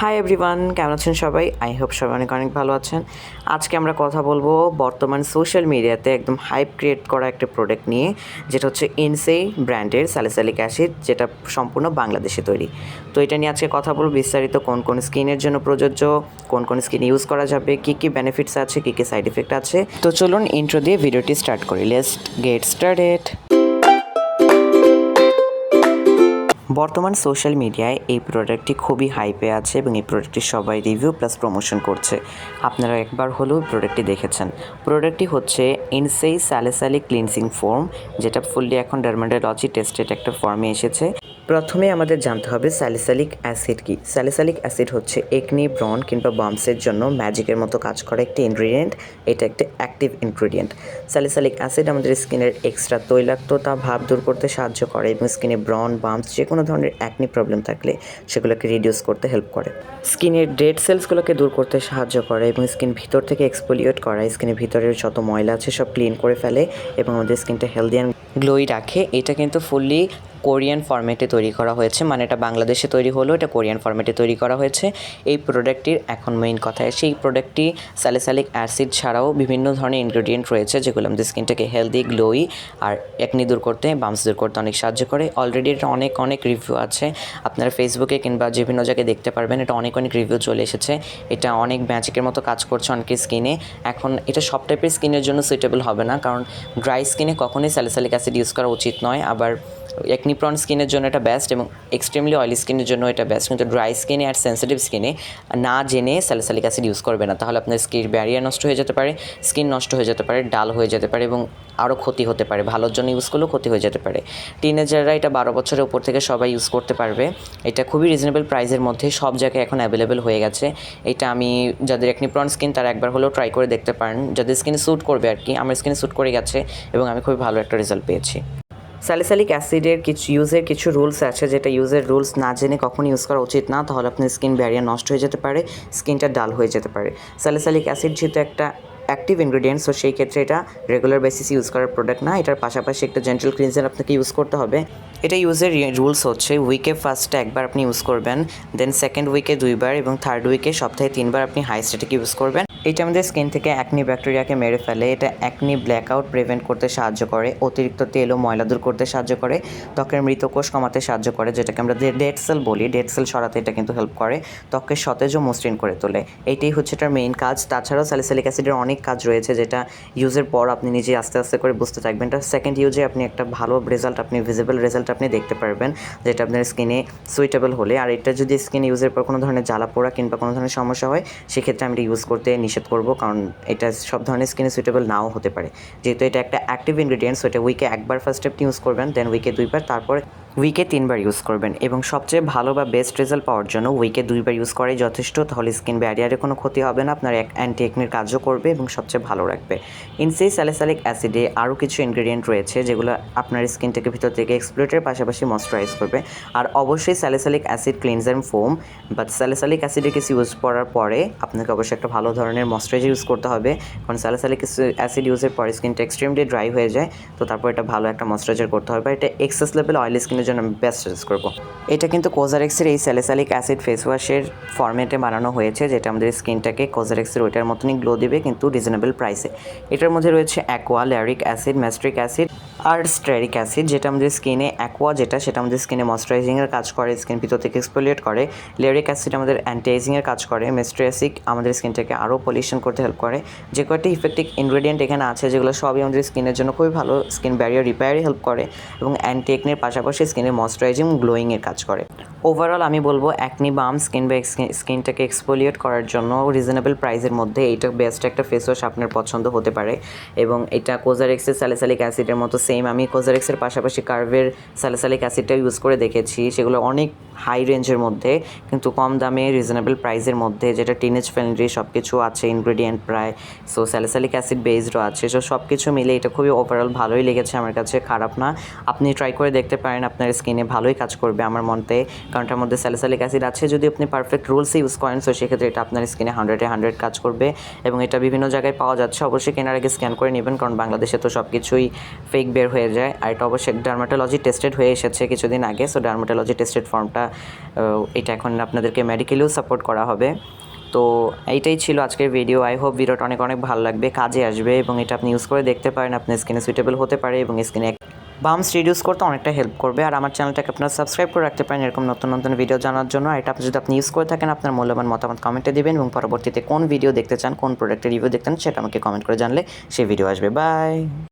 Hi everyone কেমন আছেন সবাই? আই হোপ সবাই অনেক অনেক ভালো আছেন। আজকে আমরা কথা বলব বর্তমান সোশ্যাল মিডিয়াতে একদম হাইপ ক্রিয়েট করা একটা প্রোডাক্ট নিয়ে, যেটা হচ্ছে ইনসেই ব্র্যান্ডের স্যালিসালিক অ্যাসিড যেটা সম্পূর্ণ বাংলাদেশে তৈরি। তো এটা নিয়ে আজকে কথা বলব, বিস্তারিত কোন কোন স্কিনের জন্য প্রযোজ্য, কোন কোন স্কিন ইউজ করা যাবে, কী কী বেনিফিটস আছে, কী কী সাইড এফেক্ট আছে। তো চলুন ইন্ট্রো দিয়ে ভিডিওটি স্টার্ট করি। লেটস গেট স্টার্টেড বর্তমান সোশ্যাল মিডিয়ায় এই প্রোডাক্টটি খুবই হাইপে আছে এবং এই প্রোডাক্টটি সবাই রিভিউ প্লাস প্রমোশন করছে। আপনারা একবার হলেও প্রোডাক্টটি দেখেছেন। প্রোডাক্টটি হচ্ছে ইনসেই স্যালেসালি ক্লিনসিং ফর্ম যেটা ফুললি এখন ডার্মাটোলজি টেস্টেড একটা ফর্মে এসেছে। প্রথমে আমাদের জানতে হবে স্যালিসালিক অ্যাসিড কি? স্যালিসালিক অ্যাসিড হচ্ছে একনি ব্রন কিংবা বাম্পসের জন্য ম্যাজিকের মতো কাজ করা একটি ইনগ্রিডিয়েন্ট এটা একটা অ্যাক্টিভ ইনগ্রিডিয়েন্ট স্যালিসালিক অ্যাসিড আমাদের স্কিনের এক্সট্রা তৈলাক্ততা, ভাব দূর করতে সাহায্য করে এবং স্কিনে ব্রন বাম্পস যে কোনো ধরনের অ্যাকনি প্রবলেম থাকলে সেগুলোকে রিডিউস করতে হেল্প করে। স্কিনের ডেড সেলসগুলোকে দূর করতে সাহায্য করে এবং স্কিন ভিতর থেকে এক্সপোলিয়েট করা। স্কিনের ভিতরের যত ময়লা আছে সব ক্লিন করে ফেলে এবং আমাদের স্কিনটা হেলদি অ্যান্ড গ্লোই রাখে। এটা কিন্তু ফুললি কোরিয়ান ফরম্যাটে তৈরি করা হয়েছে। মানে এটা বাংলাদেশে তৈরি হলো, এটা কোরিয়ান ফরম্যাটে তৈরি করা হয়েছে। এই প্রোডাক্টটির এখন মেইন কথা এসে এই প্রোডাক্টটি স্যালিসালিক অ্যাসিড ছাড়াও বিভিন্ন ধরনের ইনগ্রেডিয়েন্ট রয়েছে, যেগুলো আমাদের স্কিনটাকে হেলদি গ্লোই আর একনি দূর করতে বামস দূর করতে অনেক সাহায্য করে। অলরেডি এটা অনেক অনেক রিভিউ আছে। আপনারা ফেসবুকে কিংবা বিভিন্ন জায়গায় দেখতে পারবেন, এটা অনেক অনেক রিভিউ চলে এসেছে। এটা অনেক ম্যাজিকের মতো কাজ করছে অনেকের স্কিনে এখন এটা সব টাইপের স্কিনের জন্য সুইটেবল হবে না, কারণ ড্রাই স্কিনে কখনোই স্যালিসালিক অ্যাসিড ইউজ করা উচিত নয়। আবার একনিপ্রন স্কিনের জন্য এটা বেস্ট এবং এক্সট্রিমলি অয়েলি স্কিনের জন্য এটা বেস্ট কিন্তু ড্রাই স্কিনে আর সেন্সিটিভ স্কিনে না জেনে স্যালিসালিক অ্যাসিড ইউজ করবে না। তাহলে আপনার স্কিন ব্যারিয়ার নষ্ট হয়ে যেতে পারে স্কিন নষ্ট হয়ে যেতে পারে, ডাল হয়ে যেতে পারে এবং আরও ক্ষতি হতে পারে। ভালোর জন্য ইউজ করলেও ক্ষতি হয়ে যেতে পারে। টিনেজাররা এটা বারো বছরের উপর থেকে সবাই ইউজ করতে পারবে। এটা খুবই রিজনেবল প্রাইসের মধ্যে সব জায়গায় এখন অ্যাভেলেবেল হয়ে গেছে। এটা আমি যাদের একনিপ্রন স্কিন তারা একবার হলেও ট্রাই করে দেখতে পারেন। যাদের স্কিনে স্যুট করবে আর কি, আমার স্কিনে স্যুট করে গেছে এবং আমি খুবই ভালো একটা রেজাল্ট পেয়েছি। স্যালিসালিক অ্যাসিডের কিছু ইউজের কিছু রুলস আছে যেটা ইউজের রুলস না জেনে কখনো ইউজ করা উচিত না। তাহলে আপনার স্কিন ব্যারিয়ার নষ্ট হয়ে যেতে পারে স্কিনটা ডাল হয়ে যেতে পারে। স্যালিসালিক অ্যাসিড যেহেতু একটা অ্যাক্টিভ ইনগ্রিডিয়েন্টস তো সেই ক্ষেত্রে এটা রেগুলার বেসিস ইউজ করার প্রোডাক্ট না। এটার পাশাপাশি একটা জেন্টাল ক্লিনজার আপনাকে ইউজ করতে হবে। এটা ইউজের রুলস হচ্ছে উইকে ফার্স্টে একবার আপনি ইউজ করবেন দেন সেকেন্ড উইকে দুইবার, এবং থার্ড উইকে সপ্তাহে তিনবার আপনি হাই স্টেটিক ইউজ করবেন। এটা আমাদের স্কিন থেকে অ্যাকনি ব্যাকটেরিয়াকে মেরে ফেলে। এটা অ্যাকনি ব্ল্যাকআউট প্রিভেন্ট করতে সাহায্য করে, অতিরিক্ত তেল ও ময়লা দূর করতে সাহায্য করে, ত্বকের মৃতকোষ কমাতে সাহায্য করে, যেটাকে আমরা ডেড সেল বলি। ডেড সেল সরাতে এটা কিন্তু হেল্প করে, ত্বককে সতেজ ও মসৃণ করে তোলে। এইটাই হচ্ছে এটার মেইন কাজ। তাছাড়াও স্যালিসালিক অ্যাসিডের অনেক কাজ রয়েছে যেটা ইউজের পর আপনি নিজে আস্তে আস্তে করে বুঝতে থাকবেন। এটা সেকেন্ড ইউজে আপনি একটা ভালো রেজাল্ট আপনি ভিজিবল রেজাল্ট আপনি দেখতে পারবেন, যেটা আপনার স্কিনে সুইটেবল হলে। আর এটা যদি স্কিন ইউজের পর কোনো ধরনের জ্বালা পোড়া কিংবা কোনো ধরনের সমস্যা হয়, সেক্ষেত্রে আমি এটা ইউজ করতে নিষেধ করব, কারণ এটা সব ধরনের স্কিনে সুইটেবল নাও হতে পারে। যেহেতু এটা একটা অ্যাক্টিভ ইনগ্রিডিয়েন্টস ওইটা উইকে একবার ফার্স্ট স্টেপ ইউজ করবেন দেন উইকে দুইবার, তারপরে উইকে তিনবার ইউজ করবেন এবং সবচেয়ে ভালো বা বেস্ট রেজাল্ট পাওয়ার জন্য উইকে দুইবার ইউজ করাই যথেষ্ট। তাহলে স্কিন ব্যারিয়ারে কোনো ক্ষতি হবে না, আপনার এক অ্যান্টি একনির কাজও করবে এবং সবচেয়ে ভালো রাখবে। ইনসেই স্যালিসালিক অ্যাসিডে আরও কিছু ইনগ্রিডিয়েন্ট রয়েছে যেগুলো আপনার স্কিনটাকে ভিতর থেকে এক্সপ্লোরেটের পাশাপাশি ময়শ্চারাইজ করবে। আর অবশ্যই salicylic acid cleanser foam but salicylic অ্যাসিডে কিছু ইউজ করার পরে আপনাকে অবশ্যই একটা ভালো ধরনের ময়শ্চারাইজার ইউজ করতে হবে। কারণ স্যালিসালিক অ্যাসিড ইউজের পরে স্কিনটা এক্সট্রিমলি ড্রাই হয়ে যায়, তো তারপর এটা ভালো একটা ময়শ্চারাইজার করতে হবে। এটা এক্সেস লেভেল অয়েলি স্কিনের জন্য আমি বেস্ট সাজেস্ট করব। এটা কিন্তু কোজারেক্সের এই স্যালেসালিক অ্যাসিড ফেস ওয়াশের ফর্মেটে বানানো হয়েছে, যেটা আমাদের স্কিনটাকে কোজারেক্সের ওইটার মতনই গ্লো দেবে, কিন্তু রিজনেবল প্রাইসে এটার মধ্যে রয়েছে aqua lauric acid myristic acid আর স্ট্রেরিক অ্যাসিড, যেটা আমাদের স্কিনে অ্যাকোয়া যেটা, সেটা আমাদের স্কিনে ময়শ্চারাইজিংয়ের কাজ করে স্কিন ভিতর থেকে এক্সপোলিয়েট করে। লেরিক অ্যাসিড আমাদের অ্যান্টাইজিংয়ের কাজ করে। মেস্ট্রিয়াসিক আমাদের স্কিনটাকে আরও পলিউশন করতে হেল্প করে। যে কয়েকটি ইফেক্টিভ ইনগ্রেডিয়েন্ট এখানে আছে, যেগুলো সবই আমাদের স্কিনের জন্য খুবই ভালো স্কিন ব্যারিয়ার রিপেয়ারে হেল্প করে এবং অ্যান্টি একনের পাশাপাশি স্কিনের ময়শ্চারাইজিং গ্লোয়িংয়ের কাজ করে। ওভারঅল আমি বলব অ্যাকনি বাম স্কিন বা স্কিনটাকে এক্সপোলিয়েট করার জন্য রিজনেবল প্রাইসের মধ্যে এইটা বেস্ট একটা ফেস ওয়াশ আপনার পছন্দ হতে পারে। এবং এটা কোজারেক্সের স্যালিসালিক অ্যাসিডের মতো সেম আমি কোজারেক্সের পাশাপাশি কার্ভের স্যালিসালিক অ্যাসিডটা ইউজ করে দেখেছি। সেগুলো অনেক হাই রেঞ্জের মধ্যে, কিন্তু কম দামে রিজনেবল প্রাইসের মধ্যে। যেটা টিনেজ ফ্রেন্ডলি সব কিছু আছে ইনগ্রেডিয়েন্ট প্রায়। সো স্যালিসালিক অ্যাসিড বেসডও আছে। সো সব কিছু মিলে এটা খুবই ওভারঅল ভালোই লেগেছে আমার কাছে। খারাপ না। আপনি ট্রাই করে দেখতে পারেন, আপনার স্কিনে ভালোই কাজ করবে আমার মতে। কারণ এটার মধ্যে স্যালিসালিক অ্যাসিড আছে। যদি আপনি পারফেক্ট রুলসে ইউজ করেন সো সেক্ষেত্রে এটা আপনার স্কিনে হান্ড্রেডে হান্ড্রেড কাজ করবে এবং এটা বিভিন্ন জায়গায় পাওয়া যাচ্ছে। অবশ্যই কেনার আগে স্ক্যান করে নেবেন, কারণ বাংলাদেশে তো সব কিছুই ফেক বের হয়ে যায়। আর এটা অবশ্যই ডার্মাটোলজি টেস্টেড হয়ে এসেছে কিছুদিন আগে সো ডার্মাটোলজি টেস্টেড ফর্মটা এটা এখন আপনাদেরকে মেডিকেলেও সাপোর্ট করা হবে। তো এইটাই ছিল আজকের ভিডিও আই হোপ ভিডিওটা অনেক অনেক ভালো লাগবে, কাজে আসবে এবং এটা আপনি ইউজ করে দেখতে পারেন। আপনার স্কিনে সুইটেবল হতে পারে এবং স্কিনে বামস রিডিউস করতে অনেকটা হেল্প করবে। আর আমার চ্যানেলটাকে আপনারা সাবস্ক্রাইব করে রাখতে পারেন এরকম নতুন নতুন ভিডিও জানার জন্য। আর এটা যদি আপনি ইউজ করে থাকেন, আপনার মূল্যবান মতামত কমেন্টে দেবেন এবং পরবর্তীতে কোন ভিডিও দেখতে চান, কোন প্রোডাক্টের রিভিউ দেখতে চান, সেটা আমাকে কমেন্ট করে জানলে সেই ভিডিও আসবে। বাই